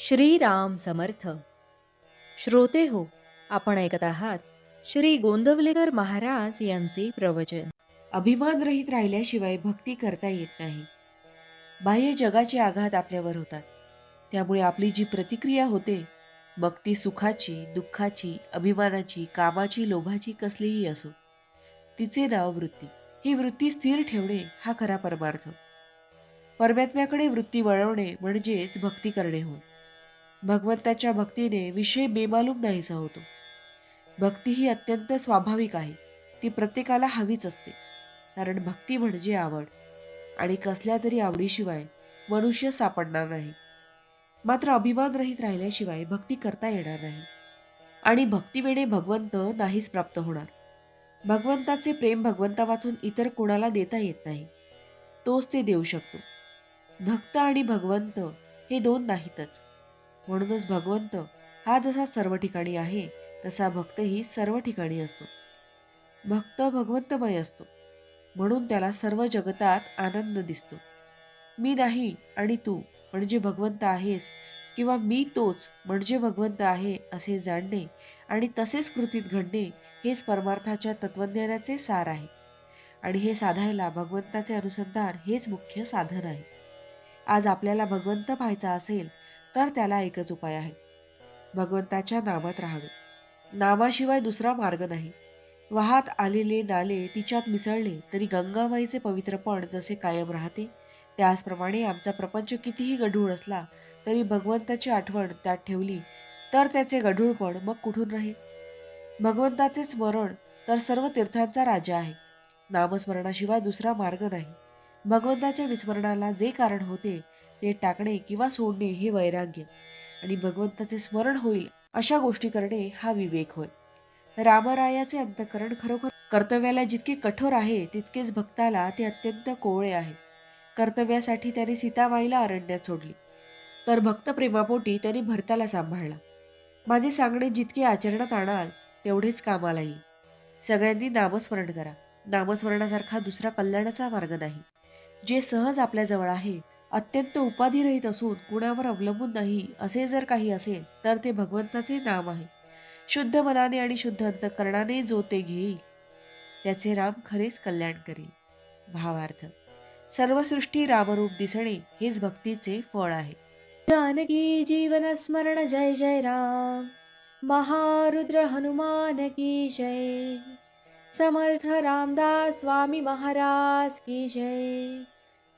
श्रीराम समर्थ. श्रोते हो आपण ऐकत आहात श्री गोंदवलेकर महाराज यांचे प्रवचन. अभिमान रहित राहिल्याशिवाय भक्ती करता येत नाही. बाह्य जगाचे आघात आपल्यावर होतात. त्यामुळे आपली जी प्रतिक्रिया होते मग ती सुखाची दुःखाची अभिमानाची कामाची लोभाची कसलीही असो तिचे नाव वृत्ती. ही वृत्ती स्थिर ठेवणे हा खरा परमार्थ. परमात्म्याकडे वृत्ती वळवणे म्हणजेच भक्ती करणे होय. भगवंताच्या भक्तीने विषय बेमालूम नाहीसा होतो. भक्ती ही अत्यंत स्वाभाविक आहे. ती प्रत्येकाला हवीच असते. कारण भक्ती म्हणजे आवड. आणि कसल्या तरी आवडीशिवाय मनुष्य सापडणार नाही. मात्र अभिमान रहित राहिल्याशिवाय भक्ती करता येणार नाही. आणि भक्तीवेणे भगवंत नाहीच प्राप्त होणार. भगवंताचे प्रेम भगवंता वाचून इतर कोणाला देता येत नाही. तोच ते देऊ शकतो. भक्त आणि भगवंत हे दोन नाहीतच. म्हणूनच भगवंत हा जसा सर्व ठिकाणी आहे तसा भक्तही सर्व ठिकाणी असतो. भक्त भगवंतमय असतो. म्हणून त्याला सर्व जगतात आनंद दिसतो. मी नाही आणि तू म्हणजे भगवंत आहेस किंवा मी तोच म्हणजे भगवंत आहे असे जाणणे आणि तसेच कृतीत घडणे हेच परमार्थाच्या तत्वज्ञानाचे सार आहे. आणि हे साधायला भगवंताचे अनुसंधान हेच मुख्य साधन आहे. आज आपल्याला भगवंत पाहायचा असेल तर त्याला एकच उपाय आहे. भगवंताच्या नामात राहावे. नामाशिवाय दुसरा मार्ग नाही. वाहात आलेले नाले तिच्यात मिसळले तरी गंगाबाईचे पवित्रपण जसे कायम राहते त्याचप्रमाणे आमचा प्रपंच कितीही गढूळ असला तरी भगवंताची आठवण त्यात ठेवली तर त्याचे गढूळपण मग कुठून राहील? भगवंताचे स्मरण तर सर्व तीर्थांचा राजा आहे. नामस्मरणाशिवाय दुसरा मार्ग नाही. भगवंताच्या विस्मरणाला जे कारण होते ते टाकणे किंवा सोडणे हे वैराग्य. आणि भगवंताचे स्मरण होईल अशा गोष्टी करणे हा विवेक होय. रामरायाचे अंतकरण खरोखर कर्तव्याला जितके कठोर आहे तितकेच भक्ताला ते अत्यंत कोवळे आहे. कर्तव्यासाठी त्याने सीताबाईला अरण्यात सोडली. तर भक्तप्रेमापोटी त्याने भरताला सांभाळला. माझे सांगणे जितके आचरणात आणाल तेवढेच कामाला येईल. सगळ्यांनी नामस्मरण करा. नामस्मरणासारखा दुसरा कल्याणाचा मार्ग नाही. जे सहज आपल्याजवळ आहे अत्यंत उपाधिरहित असून कुणावर अवलंबून नाही असे जर काही असेल तर ते भगवंताचे नाम आहे. शुद्ध मनाने आणि शुद्ध अंतकरणाने जो ते घेईल त्याचे राम खरेच कल्याण करेल. भावार्थ सर्वसृष्टी रामरूप दिसणे हेच भक्तीचे फळ आहे. जानकी जीवन स्मरण जय जय राम. महारुद्र हनुमान की जय. समर्थ रामदास स्वामी महाराज की जय.